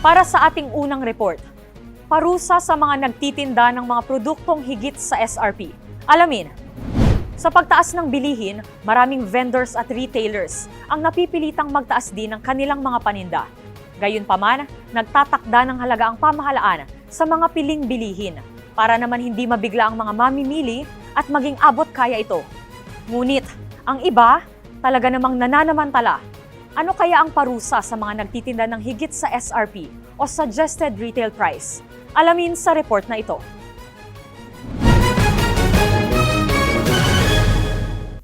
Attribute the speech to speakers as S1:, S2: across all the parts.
S1: Para sa ating unang report, parusa sa mga nagtitinda ng mga produktong higit sa SRP. Alamin, sa pagtaas ng bilihin, maraming vendors at retailers ang napipilitang magtaas din ng kanilang mga paninda. Gayunpaman, nagtatakda ng halaga ang pamahalaan sa mga piling bilihin para naman hindi mabigla ang mga mamimili at maging abot kaya ito. Ngunit, ang iba talaga namang nananamantala. Ano kaya ang parusa sa mga nagtitinda ng higit sa SRP o Suggested Retail Price? Alamin sa report na ito.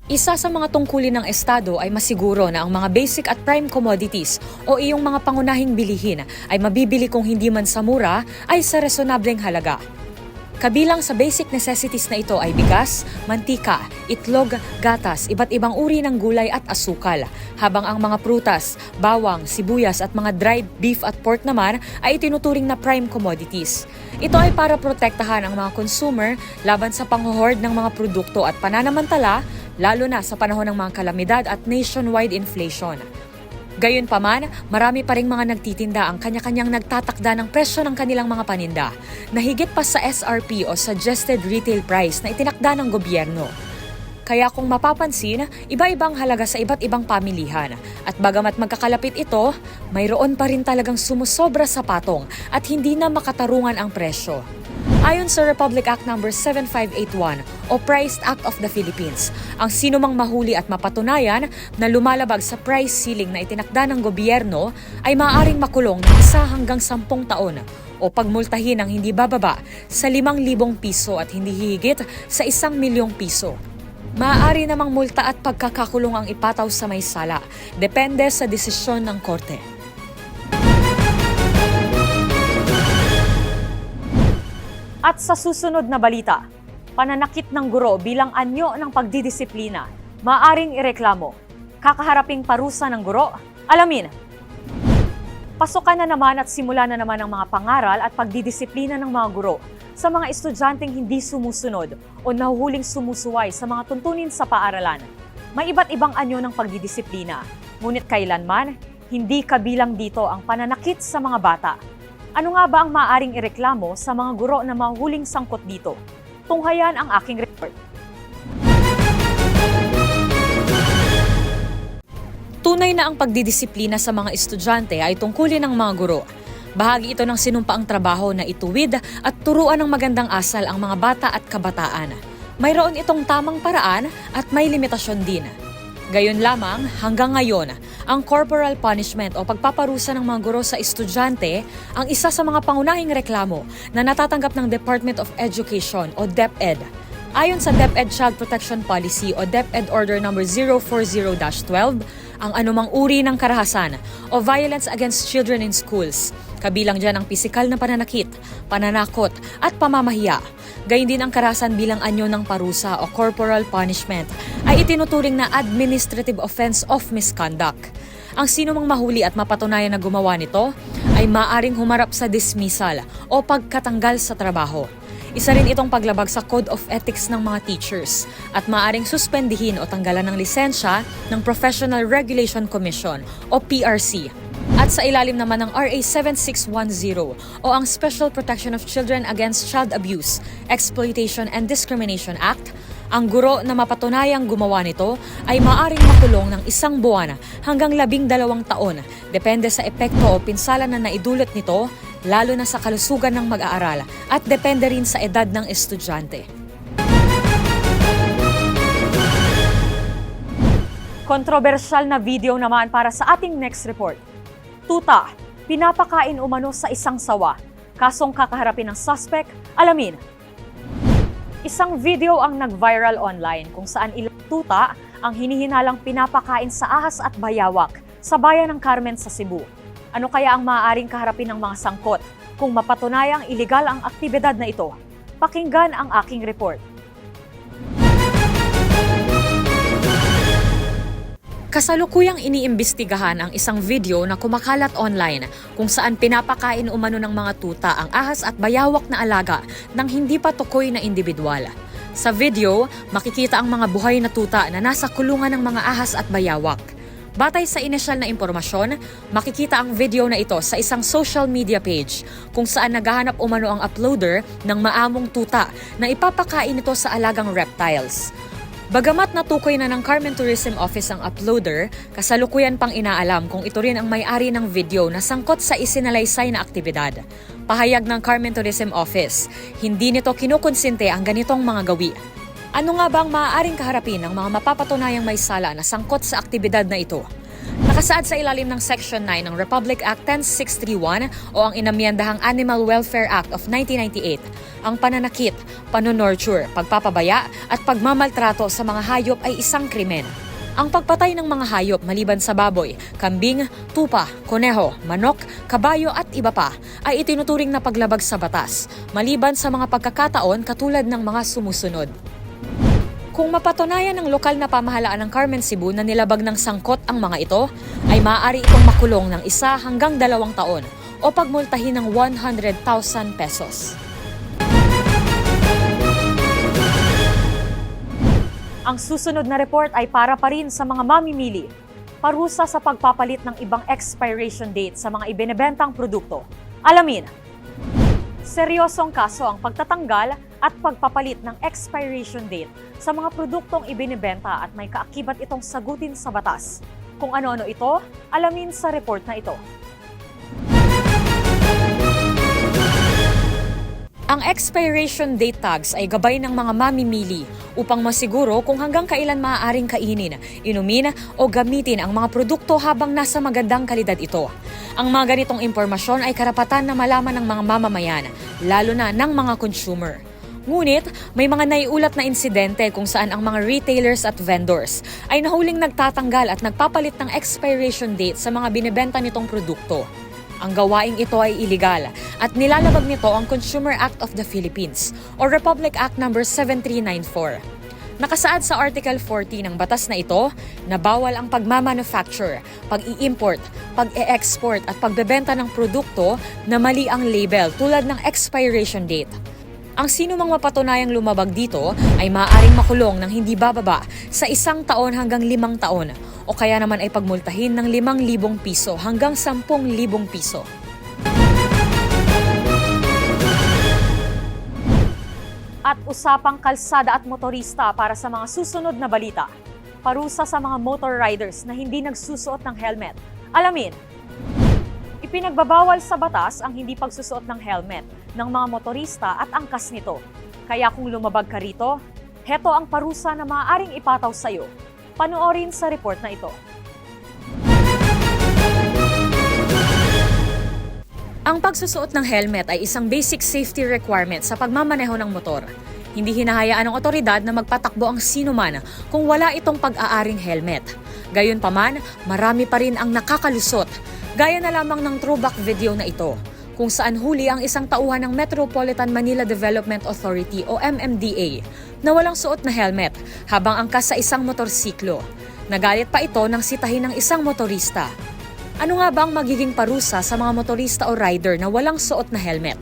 S1: Isa sa mga tungkulin ng Estado ay masiguro na ang mga basic at prime commodities o iyong mga pangunahing bilihin ay mabibili kung hindi man sa mura ay sa resonableng halaga. Kabilang sa basic necessities na ito ay bigas, mantika, itlog, gatas, iba't ibang uri ng gulay at asukal, habang ang mga prutas, bawang, sibuyas at mga dried beef at pork naman ay itinuturing na prime commodities. Ito ay para protektahan ang mga consumer laban sa panghohord ng mga produkto at pananamantala, lalo na sa panahon ng mga kalamidad at nationwide inflation. Gayunpaman, marami pa ring mga nagtitinda ang kanya-kanyang nagtatakda ng presyo ng kanilang mga paninda na higit pa sa SRP o Suggested Retail Price na itinakda ng gobyerno. Kaya kung mapapansin, iba-ibang halaga sa iba't ibang pamilihan. At bagamat magkakalapit ito, mayroon pa rin talagang sumusobra sa patong at hindi na makatarungan ang presyo. Ayon sa Republic Act No. 7581 o Price Act of the Philippines, ang sino mang mahuli at mapatunayan na lumalabag sa price ceiling na itinakda ng gobyerno ay maaaring makulong ng isa hanggang sampung taon o pagmultahin ng hindi bababa sa 5,000 piso at hindi higit sa 1 milyong piso. Maaari namang multa at pagkakakulong ang ipataw sa may sala, depende sa desisyon ng korte. At sa susunod na balita, pananakit ng guro bilang anyo ng pagdidisiplina, maaring ireklamo. Kakaharaping parusa ng guro? Alamin. Pasukan na naman at simula na naman ang mga pangaral at pagdidisiplina ng mga guro sa mga estudyanteng hindi sumusunod o nahuhuling sumusuway sa mga tuntunin sa paaralan. May iba't ibang anyo ng pagdidisiplina, ngunit kailanman, hindi kabilang dito ang pananakit sa mga bata. Ano nga ba ang maaaring ireklamo sa mga guro na mahuling sangkot dito? Tunghayan ang aking report. Tunay na ang pagdidisiplina sa mga estudyante ay tungkulin ng mga guro. Bahagi ito ng sinumpaang trabaho na ituwid at turuan ng magandang asal ang mga bata at kabataan. Mayroon itong tamang paraan at may limitasyon din. Gayon lamang, hanggang ngayon, ang corporal punishment o pagpaparusa ng mga guro sa estudyante ang isa sa mga pangunahing reklamo na natatanggap ng Department of Education o DepEd. Ayon sa DepEd Child Protection Policy o DepEd Order No. 040-12, ang anumang uri ng karahasan o violence against children in schools, kabilang dyan ang pisikal na pananakit, pananakot at pamamahiya. Gayun din ang karahasan bilang anyo ng parusa o corporal punishment ay itinuturing na administrative offense of misconduct. Ang sino mang mahuli at mapatunayan na gumawa nito ay maaring humarap sa dismissal o pagkatanggal sa trabaho. Isa rin itong paglabag sa Code of Ethics ng mga teachers at maaring suspendihin o tanggalan ng lisensya ng Professional Regulation Commission o PRC. At sa ilalim naman ng RA 7610 o ang Special Protection of Children Against Child Abuse, Exploitation and Discrimination Act, ang guro na mapatunayang gumawa nito ay maaring makulong ng isang buwan hanggang labing dalawang taon, depende sa epekto o pinsala na naidulot nito, lalo na sa kalusugan ng mag-aaral at depende rin sa edad ng estudyante. Kontrobersyal na video naman para sa ating next report. Tuta, pinapakain umano sa isang sawa. Kasong kakaharapin ng suspect, alamin. Isang video ang nag-viral online kung saan ilang tuta ang hinihinalang pinapakain sa ahas at bayawak sa bayan ng Carmen sa Cebu. Ano kaya ang maaaring kaharapin ng mga sangkot kung mapatunayang iligal ang aktibidad na ito? Pakinggan ang aking report. Kasalukuyang iniimbestigahan ang isang video na kumakalat online kung saan pinapakain umano ng mga tuta ang ahas at bayawak na alaga ng hindi pa tukoy na individual. Sa video, makikita ang mga buhay na tuta na nasa kulungan ng mga ahas at bayawak. Batay sa inisyal na impormasyon, makikita ang video na ito sa isang social media page kung saan naghahanap umano ang uploader ng maamong tuta na ipapakain ito sa alagang reptiles. Bagamat natukoy na ng Carmen Tourism Office ang uploader, kasalukuyan pang inaalam kung ito rin ang may-ari ng video na sangkot sa isinalaysay na aktibidad. Pahayag ng Carmen Tourism Office, hindi nito kinukonsinte ang ganitong mga gawi. Ano nga ba ang maaaring kaharapin ng mga mapapatunayang may sala na sangkot sa aktibidad na ito? Nakasaad sa ilalim ng Section 9 ng Republic Act 10631 o ang inamyendahang Animal Welfare Act of 1998, ang pananakit, panonorture, pagpapabaya at pagmamaltrato sa mga hayop ay isang krimen. Ang pagpatay ng mga hayop maliban sa baboy, kambing, tupa, koneho, manok, kabayo at iba pa ay itinuturing na paglabag sa batas, maliban sa mga pagkakataon katulad ng mga sumusunod. Kung mapatunayan ng lokal na pamahalaan ng Carmen Cebu na nilabag ng sangkot ang mga ito, ay maaari itong makulong ng isa hanggang dalawang taon o pagmultahin ng 100,000 pesos. Ang susunod na report ay para pa rin sa mga mamimili. Parusa sa pagpapalit ng ibang expiration date sa mga ibinebentang produkto. Alamin, Seryosong kaso ang pagtatanggal at pagpapalit ng expiration date sa mga produktong ibinebenta at may kaakibat itong sagutin sa batas. Kung ano-ano ito, alamin sa report na ito. Ang expiration date tags ay gabay ng mga mamimili upang masiguro kung hanggang kailan maaaring kainin, inumin o gamitin ang mga produkto habang nasa magandang kalidad ito. Ang mga ganitong impormasyon ay karapatan na malaman ng mga mamamayan, lalo na ng mga consumer. Ngunit, may mga naiulat na insidente kung saan ang mga retailers at vendors ay nahuling nagtatanggal at nagpapalit ng expiration date sa mga binebenta nitong produkto. Ang gawaing ito ay iligal at nilalabag nito ang Consumer Act of the Philippines o Republic Act No. 7394. Nakasaad sa Article 40 ng batas na ito na bawal ang pagmamanufacture, pag-i-import, pag-e-export at pagbebenta ng produkto na mali ang label tulad ng expiration date. Ang sino mang mapatunayang lumabag dito ay maaaring makulong ng hindi bababa sa isang taon hanggang limang taon o kaya naman ay pagmultahin ng limang libong piso hanggang sampung libong piso. At usapang kalsada at motorista para sa mga susunod na balita. Parusa sa mga motor riders na hindi nagsusuot ng helmet. Alamin, Ipinagbabawal sa batas ang hindi pagsusuot ng helmet ng mga motorista at angkas nito. Kaya kung lumabag ka rito, heto ang parusa na maaaring ipataw sa iyo. Panoorin sa report na ito. Ang pagsusuot ng helmet ay isang basic safety requirement sa pagmamaneho ng motor. Hindi hinahayaan ng otoridad na magpatakbo ang sino man kung wala itong pag-aaring helmet. Gayunpaman, marami pa rin ang nakakalusot Gaya na lamang ng throwback video na ito, kung saan huli ang isang tauhan ng Metropolitan Manila Development Authority o MMDA na walang suot na helmet habang angkas sa isang motorsiklo. Nagalit pa ito nang sitahin ng isang motorista. Ano nga ba ang magiging parusa sa mga motorista o rider na walang suot na helmet?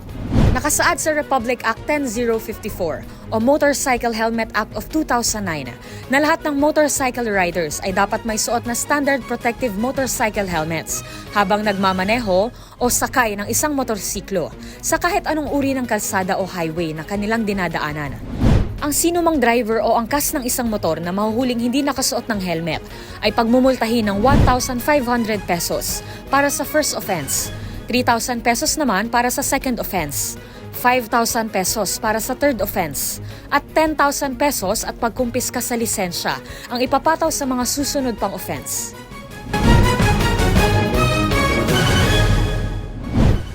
S1: Nakasaad sa Republic Act 10054 o Motorcycle Helmet Act of 2009 na lahat ng motorcycle riders ay dapat may suot na standard protective motorcycle helmets habang nagmamaneho o sakay ng isang motorsiklo sa kahit anong uri ng kalsada o highway na kanilang dinadaanan. Ang sino mang driver o angkas ng isang motor na mahuhuling hindi nakasuot ng helmet ay pagmumultahin ng 1,500 pesos para sa first offense 3,000 pesos naman para sa second offense, 5,000 pesos para sa third offense, at 10,000 pesos at pagkumpiska sa lisensya ang ipapataw sa mga susunod pang offense.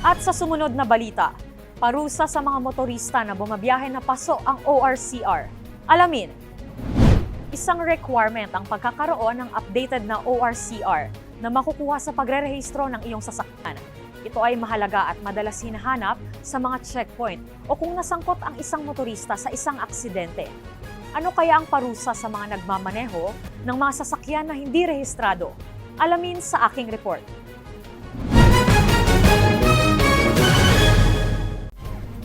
S1: At sa sumunod na balita, parusa sa mga motorista na bumabiyahe na paso ang ORCR. Alamin, isang requirement ang pagkakaroon ng updated na ORCR na makukuha sa pagrerehistro ng iyong sasakyan. Ito ay mahalaga at madalas hinahanap sa mga checkpoint o kung nasangkot ang isang motorista sa isang aksidente. Ano kaya ang parusa sa mga nagmamaneho ng mga sasakyan na hindi rehistrado? Alamin sa aking report.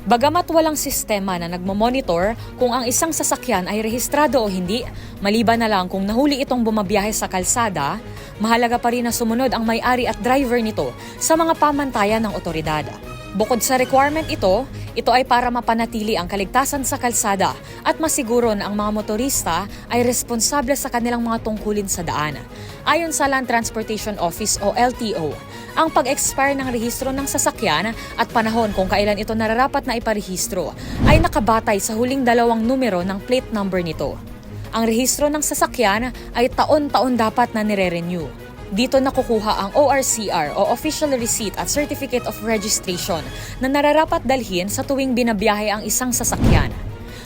S1: Bagamat walang sistema na nagmomonitor kung ang isang sasakyan ay rehistrado o hindi, maliban na lang kung nahuli itong bumabiyahe sa kalsada, mahalaga pa rin na sumunod ang may-ari at driver nito sa mga pamantayan ng otoridad. Bukod sa requirement ito, ito ay para mapanatili ang kaligtasan sa kalsada at masiguro na ang mga motorista ay responsable sa kanilang mga tungkulin sa daan. Ayon sa Land Transportation Office o LTO, ang pag-expire ng rehistro ng sasakyan at panahon kung kailan ito nararapat na iparehistro ay nakabatay sa huling dalawang numero ng plate number nito. Ang rehistro ng sasakyan ay taon-taon dapat na nire-renew. Dito nakukuha ang ORCR o Official Receipt at Certificate of Registration na nararapat dalhin sa tuwing binabiyahe ang isang sasakyan.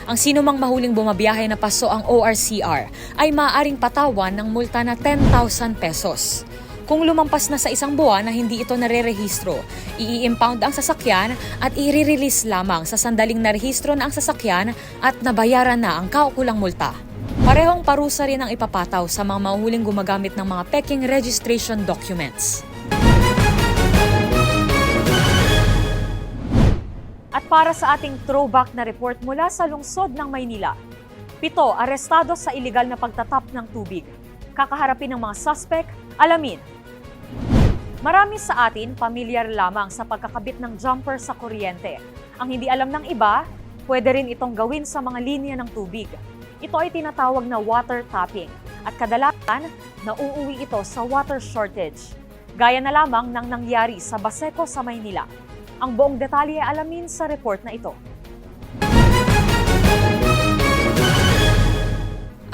S1: Ang sino mang mahuling bumabiyahe na paso ang ORCR ay maaaring patawan ng multa na 10,000 pesos. Kung lumampas na sa isang buwan na hindi ito nare-rehistro, i-impound ang sasakyan at i-release lamang sa sandaling narehistro na ang sasakyan at nabayaran na ang kaukulang multa. Parehong parusa rin ang ipapataw sa mga mahuhuling gumagamit ng mga peking registration documents. At para sa ating throwback na report mula sa lungsod ng Maynila, pito arestado sa iligal na pagtatap ng tubig. Kakaharapin ng mga suspect, alamin. Marami sa atin pamilyar lamang sa pagkakabit ng jumper sa kuryente. Ang hindi alam ng iba, pwede rin itong gawin sa mga linya ng tubig. Ito ay tinatawag na water tapping at kadalasan nauuwi ito sa water shortage. Gaya na lamang ng nangyari sa Baseco sa Maynila. Ang buong detalye ay alamin sa report na ito.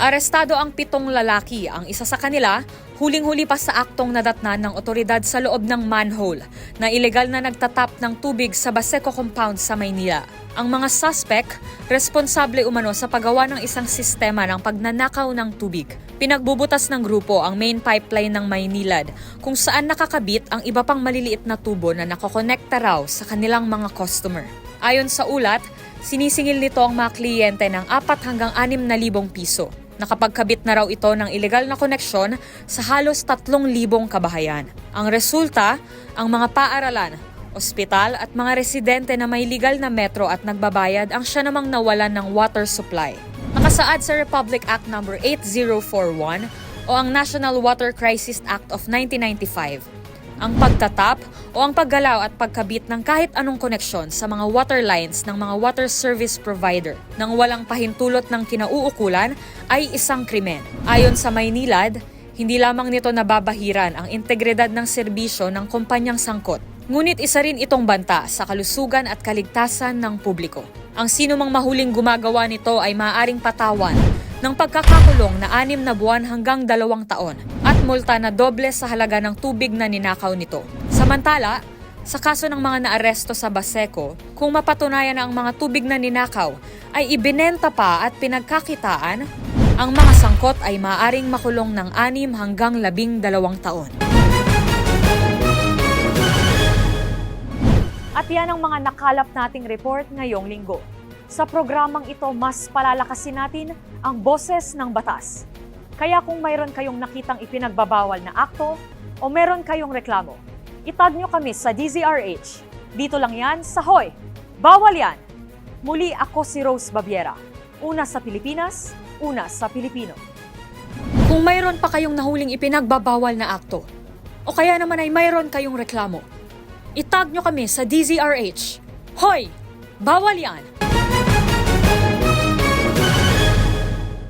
S1: Arestado ang pitong lalaki. Ang isa sa kanila, huling-huli pa sa aktong nadatnan ng otoridad sa loob ng manhole na ilegal na nagtatap ng tubig sa Baseco compound sa Maynila. Ang mga suspect, responsable umano sa paggawa ng isang sistema ng pagnanakaw ng tubig. Pinagbubutas ng grupo ang main pipeline ng Maynilad kung saan nakakabit ang iba pang maliliit na tubo na nakokonekta raw sa kanilang mga customer. Ayon sa ulat, sinisingil nito ang mga kliyente ng 4 hanggang 6 na libong piso. Nakapagkabit na raw ito ng ilegal na koneksyon sa halos 3,000 kabahayan. Ang resulta, ang mga paaralan, ospital at mga residente na may legal na metro at nagbabayad ang siya namang nawalan ng water supply. Nakasaad sa Republic Act No. 8041 o ang National Water Crisis Act of 1995 ang pagtatap o ang paggalaw at pagkabit ng kahit anong koneksyon sa mga water lines ng mga water service provider nang walang pahintulot ng kinauukulan ay isang krimen. Ayon sa Maynilad, hindi lamang nito nababahiran ang integridad ng serbisyo ng kumpanyang sangkot, ngunit isa rin itong banta sa kalusugan at kaligtasan ng publiko. Ang sino mang mahuling gumagawa nito ay maaaring patawan ng pagkakakulong na anim na buwan hanggang dalawang taon at multa na doble sa halaga ng tubig na ninakaw nito. Samantala, sa kaso ng mga naaresto sa Baseco, kung mapatunayan na ang mga tubig na ninakaw ay ibinenta pa at pinagkakitaan, ang mga sangkot ay maaaring makulong ng anim hanggang labing dalawang taon. At yan ang mga nakalap nating report ngayong linggo. Sa programang ito, mas palalakasin natin ang boses ng batas. Kaya kung mayroon kayong nakitang ipinagbabawal na akto o meron kayong reklamo, itag nyo kami sa DZRH. Dito lang yan sa Hoy! Bawal yan! Muli ako si Rose Babiera. Una sa Pilipinas, una sa Pilipino. Kung mayroon pa kayong nahuling ipinagbabawal na akto, o kaya naman ay mayroon kayong reklamo, itag nyo kami sa DZRH. Hoy! Bawal yan!